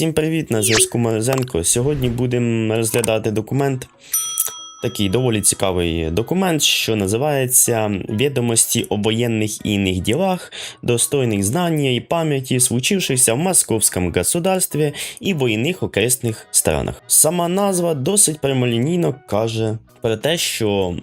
Всім привіт, на зв'язку Морозенко. Сьогодні будемо розглядати документ. Такий доволі цікавий документ, що називається Відомості о воєнних і іних ділах, достойних знання і пам'яті, случившихся в московському государстві і воєнних окресних странах. Сама назва досить прямолінійно каже про те, що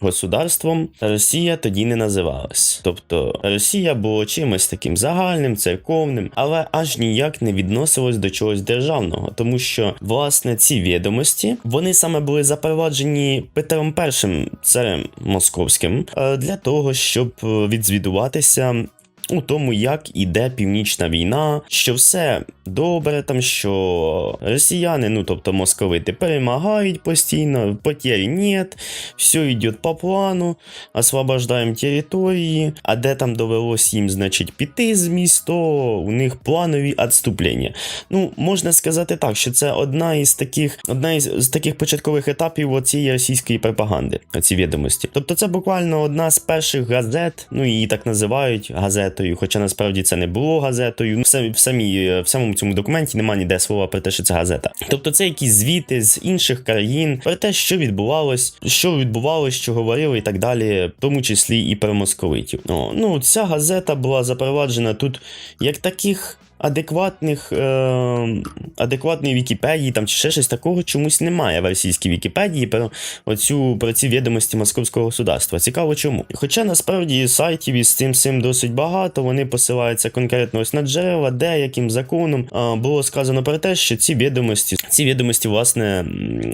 государством Росія тоді не називалась. Тобто Росія було чимось таким загальним, церковним, але аж ніяк не відносилось до чогось державного, тому що власне ці відомості вони саме були запроваджені Петром І царем московським е, для того, щоб е, відзвідуватися. У тому, як іде північна війна, що все добре, там що росіяни, ну тобто московити, перемагають постійно, потерь нет, все йде по плану, освобождаємо території, а де там довелось їм, значить, піти з міст, то у них планові відступлення. Ну, можна сказати так, що це одна із таких, одна із таких початкових етапів цієї російської пропаганди, ці відомості. Тобто, це буквально одна з перших газет, ну її так називають газетою, хоча насправді це не було газетою. В в самій в самому цьому документі немає ніде слова про те, що це газета. Тобто, це якісь звіти з інших країн про те, що відбувалось, що відбувалось, що говорили і так далі, в тому числі і про московитів. О, ну ця газета була запроваджена тут як таких. Адекватних е, адекватної Вікіпедії там чи ще щось такого чомусь немає в російській Вікіпедії про оцю про ці відомості московського государства. Цікаво чому. Хоча насправді сайтів із цим цим досить багато, вони посилаються конкретно ось на джерела, де яким законом а, було сказано про те, що ці відомості, ці відомості власне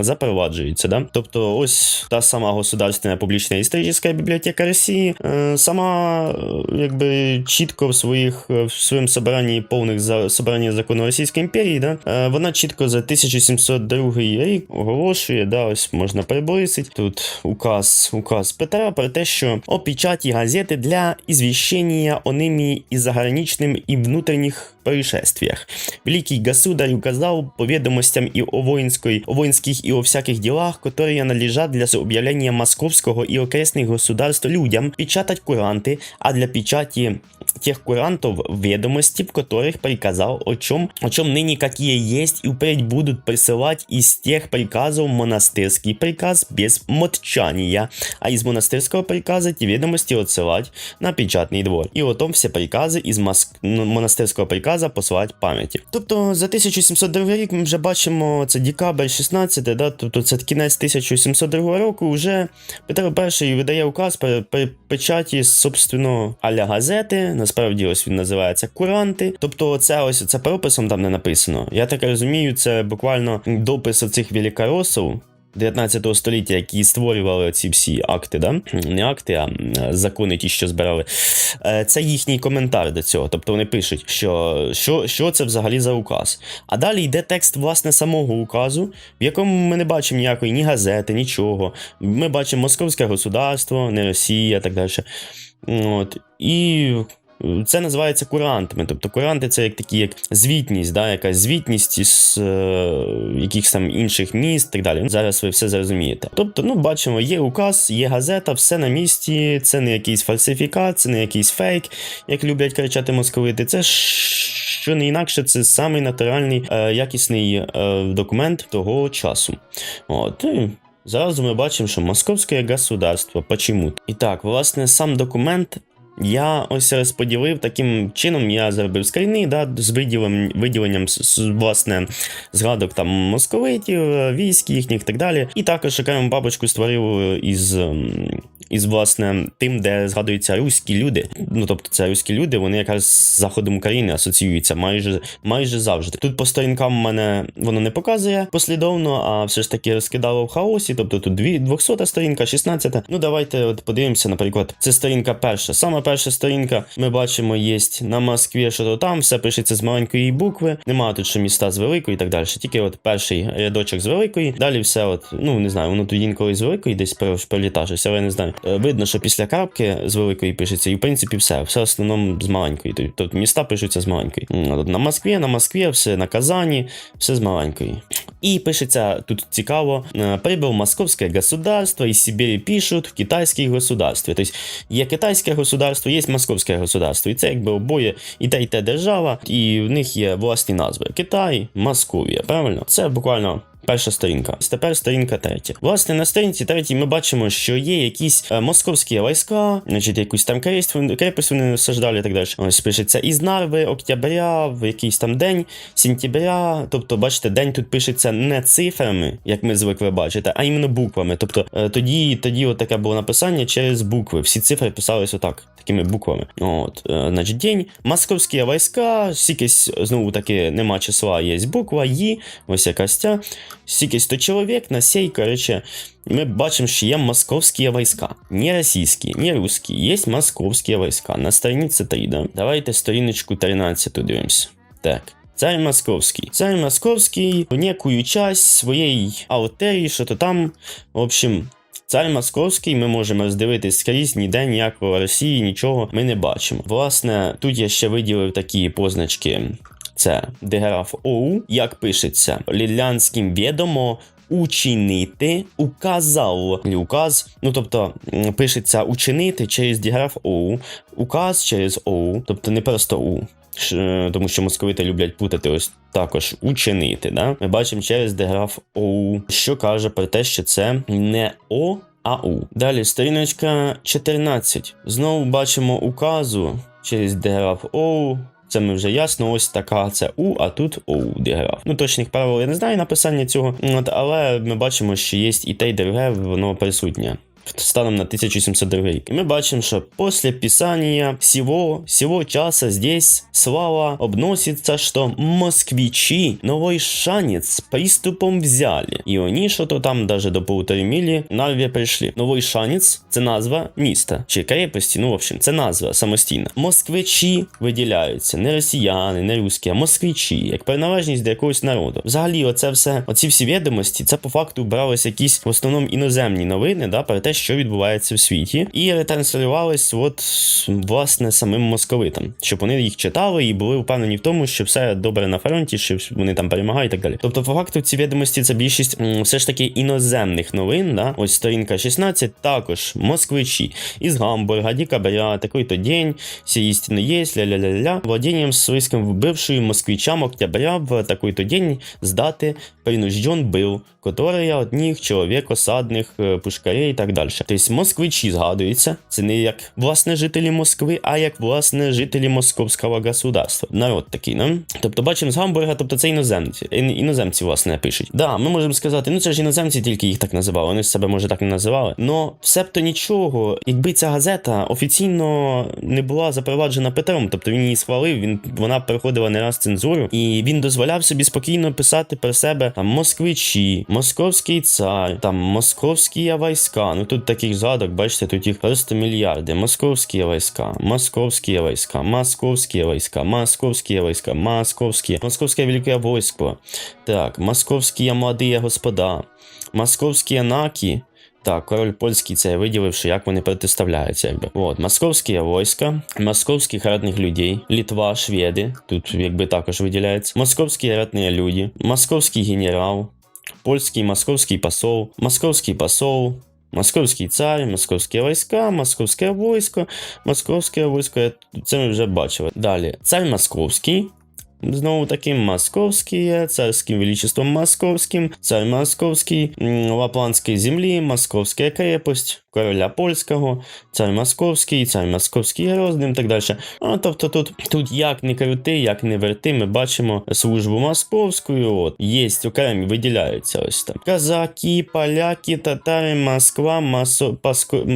запроваджуються. Да? Тобто, ось та сама государственна публічна історична бібліотека Росії е, сама е, якби чітко в своїх е, в своєму собранні повних за собрання закону Російської імперії, да, е, вона чітко за 1702 рік оголошує, да, ось можна приблизити. Тут указ, указ Петра про те, що о печаті газети для извещения о ними и заграничным и внутренних происшествиях. Великий государь указал по ведомостям и о, воинской, о воинских и о всяких делах, которые належат для объявления московского и окрестных государств людям, печатать куранты, а для печати тех курантов ведомости, в которых приказал, о чем, о чем ныне какие есть, и впредь будут присылать из тех приказов монастырский приказ без мотчания, а из монастырского приказа те ведомости отсылать на печатный двор. И о том все прикази із Моск... ну, монастирського приказа посилати пам'яті. Тобто за 1702 рік ми вже бачимо це декабрь 16, да, тобто це кінець 1702 року. Вже Петро І видає указ при, при печаті, собственно, аля газети. Насправді ось він називається Куранти. Тобто, це ось це прописом там не написано. Я так розумію, це буквально допис оцих великоросів. 19 століття, які створювали ці всі акти, да? не акти, а закони, ті, що збирали. Е, Це їхній коментар до цього. Тобто вони пишуть, що, що, що це взагалі за указ. А далі йде текст власне самого указу, в якому ми не бачимо ніякої ні газети, нічого. Ми бачимо московське государство, не Росія, так далі. От. І це називається курантами. Тобто куранти це як такі, як звітність, да, якась звітність із е, якихось там інших міст і так далі. Зараз ви все зрозумієте. Тобто, ну, бачимо, є указ, є газета, все на місці, це не якийсь фальсифікат, це не якийсь фейк, як люблять кричати московити. Це що не інакше, це самий натуральний, е, якісний е, документ того часу. От. і ми бачимо, що московське государство почему. І так, власне, сам документ я ось розподілив таким чином, я зробив скріни, да, з виділенням, виділенням власне, згадок там московитів, військ їхніх і так далі. І також окрему бабочку створив е, із. Із власне тим, де згадуються руські люди. Ну тобто, це руські люди, вони якраз з заходом України асоціюються майже майже завжди. Тут по сторінкам мене воно не показує послідовно, а все ж таки розкидало в хаосі. Тобто тут дві 200 сторінка, 16. Ну давайте от подивимося, наприклад, це сторінка перша. Саме перша сторінка ми бачимо, є на Москві, що то там, все пишеться з маленької букви. Немає тут що міста з великої і так далі. Тільки от перший рядочок з великої, далі все, от, ну не знаю, воно тут інколи з великої десь пролітає, щось, але я не знаю. Е, Видно, що після крапки з великої пишеться, і в принципі все. Все в основному з маленької. Тобто Тобто міста пишуться з маленької. На Москві, на Москві, все на Казані, все з маленької. І пишеться тут цікаво: е, прибув московське государство, із Сибірі пишуть в китайське государство. Тобто є китайське государство, є московське государство. І це якби обоє і те, і те держава, і в них є власні назви: Китай, Московія. Правильно? Це буквально. Перша сторінка. Тепер сторінка третя. Власне, на сторінці третій ми бачимо, що є якісь е, московські війська, значить, якусь там крепость, вони- насаждали і так далі. Ось пишеться із Нарви, октября, в якийсь там день, сентября. Тобто, бачите, день тут пишеться не цифрами, як ми звикли бачити, а іменно буквами. Тобто е, тоді, тоді от таке було написання через букви. Всі цифри писались отак. Такими буквами. От, е, значить, день. Московські війська, стікись, знову таки, нема числа, є буква Є, ось якась ця. Стільки 100 чоловік на сей, коротше, ми бачимо, що є московські війська. Не російські, не русські, є московські війська. На сторінці 3, да? Давайте сторіночку 13 дивимося. Так. Царь Московський. Царь Московський в некую часть своєї аутерії, що то там, в общем. Цар Московський ми можемо роздивитись скрізь, ніде ніякого Росії, нічого ми не бачимо. Власне, тут я ще виділив такі позначки. Це деграф ОУ, як пишеться, лілянським відомо учинити указав. Указ, ну тобто пишеться учинити через діграф ОУ, указ через ОУ, тобто не просто У. Е, Тому що московити люблять путати ось також учинити. Да? Ми бачимо через деграф ОУ, що каже про те, що це не О, а У. Далі сторіночка 14. Знову бачимо указу через деграф ОУ. Це ми вже ясно, ось така це У, а тут ОУ діграф. Ну точних правил я не знаю написання цього, але ми бачимо, що є і те, і друге, воно присутнє. Станом на 1702 рік. І ми бачимо, що після писання всього, всього часа здесь слава обноситься, що москвичі новий шанець приступом взяли. І вони що то там даже до полутори мілі Нарві прийшли. Новий шанець це назва міста чи крепості, ну в общем, це назва самостійна. Москвичі виділяються, не росіяни, не русські, а москвичі, як приналежність до якогось народу. Взагалі, оце все, оці всі відомості, це по факту бралися якісь в основному іноземні новини, да, про те, що відбувається в світі, і ретранслювались, от власне самим московитам, щоб вони їх читали і були впевнені в тому, що все добре на фронті, що вони там перемагають і так далі. Тобто, по факту, ці відомості це більшість м, все ж таки іноземних новин. Да? Ось сторінка 16, також москвичі із Гамбурга, декабря, такий-то день, всі істини є, ля-ля-ля-ля. Владением свойским бывший москвичам октября в такой-то день сдаты принужден был, который от них чоловік осадних е, пушкарей і так далі. Тобто москвичі згадуються, це не як власне жителі Москви, а як власне жителі московського государства. Народ такий, не? Тобто бачимо з Гамбурга, тобто це іноземці. Ін- Іноземці, власне, пишуть. Да, ми можемо сказати, ну це ж іноземці тільки їх так називали, вони себе може так не називали. Но все-то нічого, якби ця газета офіційно не була запроваджена Петром, тобто він її схвалив, він вона проходила не раз цензуру, і він дозволяв собі спокійно писати про себе там москвичі, московський цар, там московські війська. Ну тут таких згадок, бачите, тут їх просто мільярди. Московські війська, московські війська, московські війська, московські війська, московські, московське велике войско. Так, московські молоді господа, московські наки. Так, король польський це я виділив, що як вони протиставляються, якби. От, московські війська, московських ратних людей, Літва, шведи, тут якби також виділяється, московські ратні люди, московський генерал, польський московський посол, московський посол, московський цар, московські війська, московське військо, московське військо, це ми вже бачили. Далі, цар московський, Знову таки, московські, царським величеством московським, цар московський, м, землі, московська крепость, короля польського, цар московський, цар московський Грозним і так далі. А, тобто тут, тут як не крути, як не верти, ми бачимо службу московську, от, є окремі, виділяються ось там. Казаки, поляки, татари, Москва, масо, паско,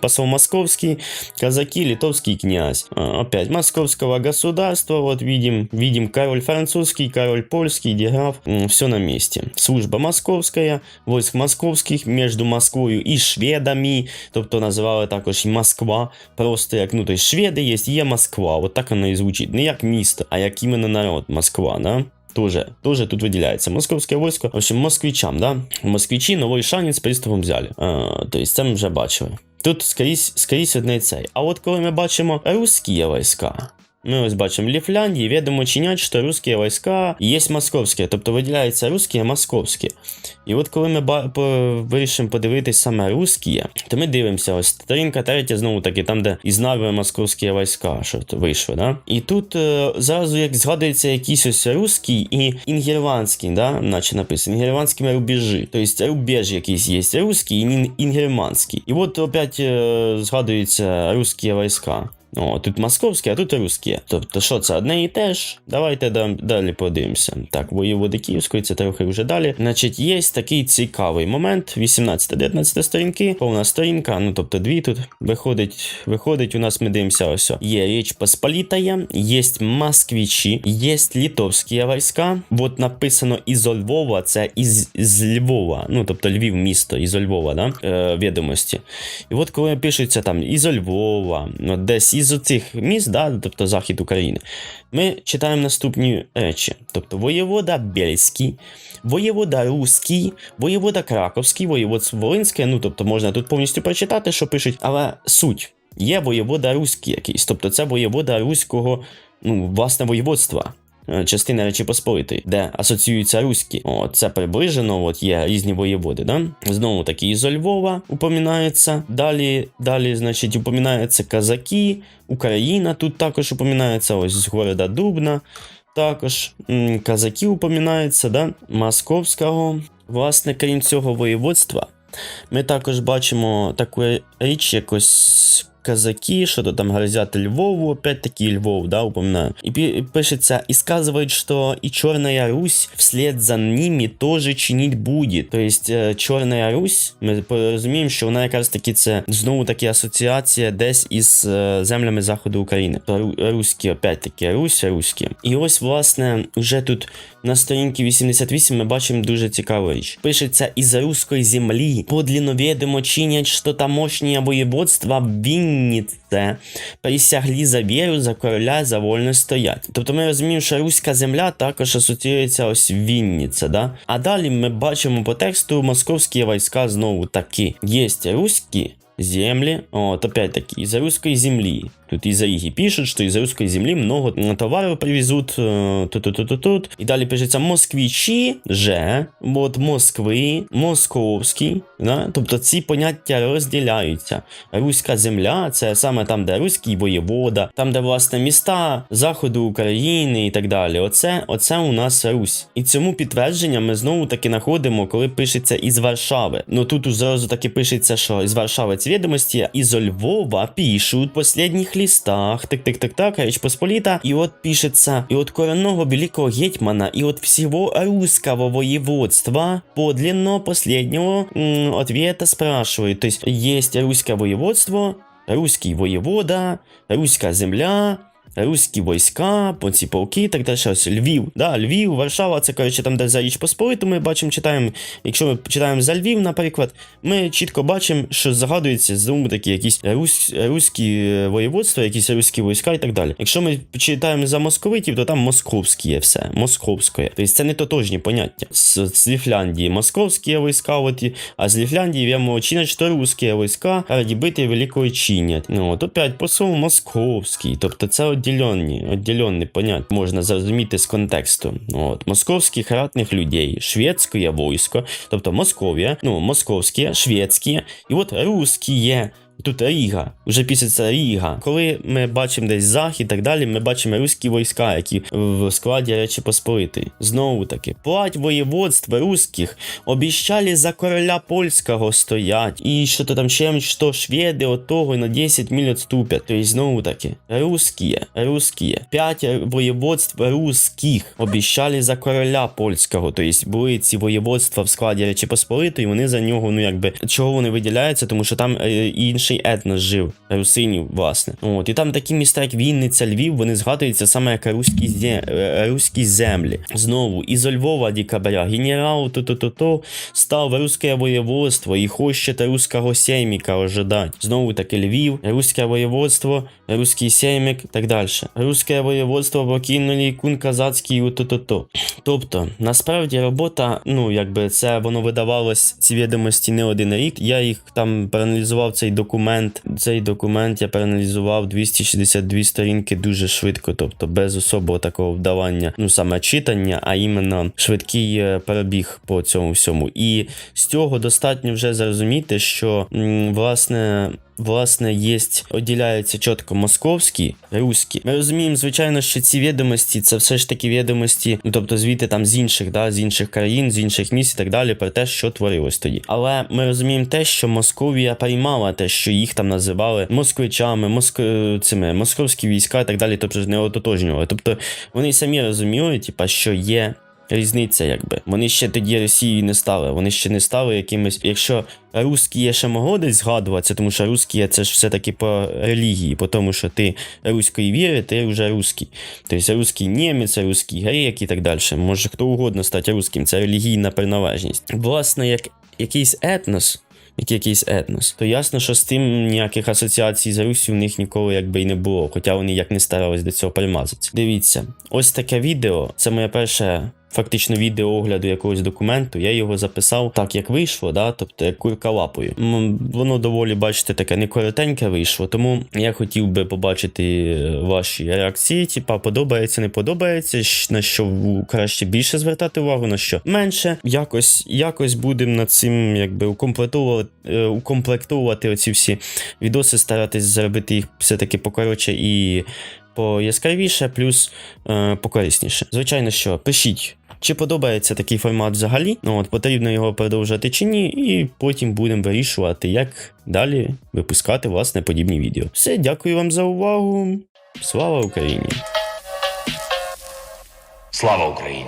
посол московский, казаки, литовский князь. Опять московского государства, вот видим, видим король французский, король польский, деграф, все на месте. Служба московская, войск московських между Москвою і шведами, тобто називали також і Москва, просто як, ну, то есть шведи є, є Москва, от так воно і звучить, не як місто, а як іменно народ Москва, да? Тоже, тоже тут виділяється. Московське військо, в общем, москвичам, да? Москвичі новий шанець приступом взяли. А, тобто це ми вже бачили. Тут скрізь, скрізь одне цей. А от коли ми бачимо русські війська, Ми ось бачимо Ліфляндії, відомо чинять, що русські війська є московські, тобто виділяються русські і московські. І от коли ми ба- по- вирішимо подивитись саме русські, то ми дивимося, ось сторінка третя, знову таки, там, де із назви московські війська, що вийшло, да? І тут е, зразу як згадується якийсь ось русський і інгерманський, да? наче написано, інгерманськими рубежі. Тобто рубеж якийсь є русський і інгерманський. І от опять е, згадуються русські війська. О, тут московські, а тут русські. Тобто, що це одне і те ж? Давайте да- далі подивимося. Так, воєводи Київської, це трохи вже далі. Значить, є такий цікавий момент: 18-19 сторінки, повна сторінка, ну тобто дві тут виходить, виходить, у нас ми дивимося ось. Є Річ Посполітая, є москвичі, є литовські війська. От написано із Львова, це із, з Львова, ну тобто Львів місто, із Львова, да? е, відомості. І от коли пишеться там із Львова, ну, десь із оцих міст, да, тобто захід України, ми читаємо наступні речі: тобто воєвода Бельський, воєвода Руський, воєвода Краковський, воєводство Волинське. Ну тобто можна тут повністю прочитати, що пишуть, але суть. Є воєвода Руський якийсь, тобто це воєвода Руського, ну, власне, воєводства. Е, Частина Речі Посполитої, де асоціюються руські. О, це приближено, от є різні воєводи, да? Знову таки із Львова упоминається. Далі, далі, значить, упоминається казаки, Україна тут також упоминається, ось з города Дубна. Також казаки упоминаються, да? Московського. Власне, крім цього воєводства, ми також бачимо таку річ, якось казаки, що то там грозять Львову, опять-таки Львов, да, упоминаю. І пі- пишеться, і сказывает, что и Черная Русь вслед за ними тоже чинить буде. Тобто е, Чорна Русь, ми розуміємо, що вона якраз таки це знову таки асоціація десь із е, землями заходу України. То руські, опять-таки, Русь, руські. І ось, власне, вже тут на сторінці 88 ми бачимо дуже цікаву річ. Пишеться із руської землі. Подлинно відомо чинять, що тамошнє воєводства в Віннице присяглі за віру, за короля, за вольність стоять. Тобто ми розуміємо, що руська земля також асоціюється ось Вінніце. да? А далі ми бачимо по тексту московські війська знову такі. Є руські землі, от опять-таки, из-за руської земли. Тут из-за Иги пишут, что из-за русской земли много м, товаров привезут, э, тут-тут-тут-тут. И далее пишется москвичі же, от Москви, московський, да? тобто ці поняття розділяються. Руська земля це саме там, де руський воєвода, там, де власне міста заходу України і так далі. Оце, оце у нас Русь. І цьому підтвердження ми знову таки знаходимо, коли пишеться із Варшави. Ну тут зразу таки пишеться, що із Варшави ці відомості, із Львова пишуть в последніх тик тик тик так Річ Посполіта, і от пишеться, і от коренного великого гетьмана, і от всего русского воеводства подлинно последнего м, ответа спрашивают. То есть есть русское воеводство, русский воєвода, руська земля, руські війська, ці полки так далі. Ось Львів, да, Львів, Варшава, це коротше там, де за Річ Посполиту ми бачимо, читаємо. Якщо ми читаємо за Львів, наприклад, ми чітко бачимо, що загадується знову такі якісь рус, руські е, воєводства, якісь руські війська і так далі. Якщо ми читаємо за московитів, то там московські є все, московське. Тобто це не тотожні поняття. З, з Ліфляндії московські війська, от, а з Ліфляндії вємо чинять, що русські війська раді бити великої чинять. Ну, от опять посол московський, тобто це відділені, відділені поняття, можна зрозуміти з контексту. От, московських ратних людей, шведське військо, тобто Московія, ну, московські, шведські, і от русські. Тут Ріга, вже після Ріга. Коли ми бачимо десь захід і так далі, ми бачимо руські війська, які в складі Речі Посполитої. Знову таки, плать воєводств русських обіщали за короля польського стоять. І що то там чим, що шведи от того на 10 миль відступять. Тобто знову таки, русські, русські, п'ять воєводств русських обіщали за короля польського. Тобто були ці воєводства в складі Речі Посполитої, вони за нього, ну якби, чого вони виділяються, тому що там е, інший етнос жив, русинів, власне. От, і там такі міста, як Вінниця, Львів, вони згадуються саме як руські, зе, е, руські землі. Знову, із Львова декабря, генерал то-то-то-то став русське воєводство і хочете руського сейміка ожидать. Знову таки Львів, руське воєводство, руський сеймік так далі. Руське воєводство покинули кун казацький у то-то-то. Тобто, насправді робота, ну якби це воно видавалось ці відомості не один рік. Я їх там проаналізував цей документ. Документ. Цей документ я проаналізував 262 сторінки дуже швидко, тобто без особого такого вдавання, ну саме читання, а іменно швидкий е, перебіг по цьому всьому. І з цього достатньо вже зрозуміти, що власне. Власне, є, оділяються чітко московські, руські. Ми розуміємо, звичайно, що ці відомості це все ж таки відомості, ну тобто звідти там з інших, да, з інших країн, з інших місць і так далі, про те, що творилось тоді. Але ми розуміємо те, що Московія приймала те, що їх там називали москвичами, моск... цими московські війська і так далі, тобто ж не ототожнювали. Тобто вони самі розуміли, типа, що є. Різниця, якби вони ще тоді Росією не стали. Вони ще не стали якимось. Якщо русські є ще могло десь згадуватися, тому що русські це ж все-таки по релігії, по тому, що ти руської віри, ти вже русський. Тобто русський німець, русський грек і так далі. Може хто угодно стати русським, це релігійна приналежність. Власне, як якийсь етнос. Як якийсь етнос, то ясно, що з тим ніяких асоціацій з Русі в них ніколи якби і не було, хоча вони як не старались до цього примазатися. Дивіться, ось таке відео. Це моє перше фактично відео огляду якогось документу. Я його записав так, як вийшло, да? тобто як курка лапою. Воно доволі, бачите, таке не коротеньке вийшло. Тому я хотів би побачити е, ваші реакції. Типа, подобається, не подобається, на що краще більше звертати увагу, на що менше. Якось, якось будемо над цим якби укомплектовувати, е, укомплектовувати оці всі відоси, старатись зробити їх все-таки покоротше і пояскравіше, плюс е, покорисніше. Звичайно, що пишіть. Чи подобається такий формат взагалі? Ну от потрібно його продовжувати чи ні, і потім будемо вирішувати, як далі випускати власне подібні відео. Все, дякую вам за увагу. Слава Україні! Слава Україні!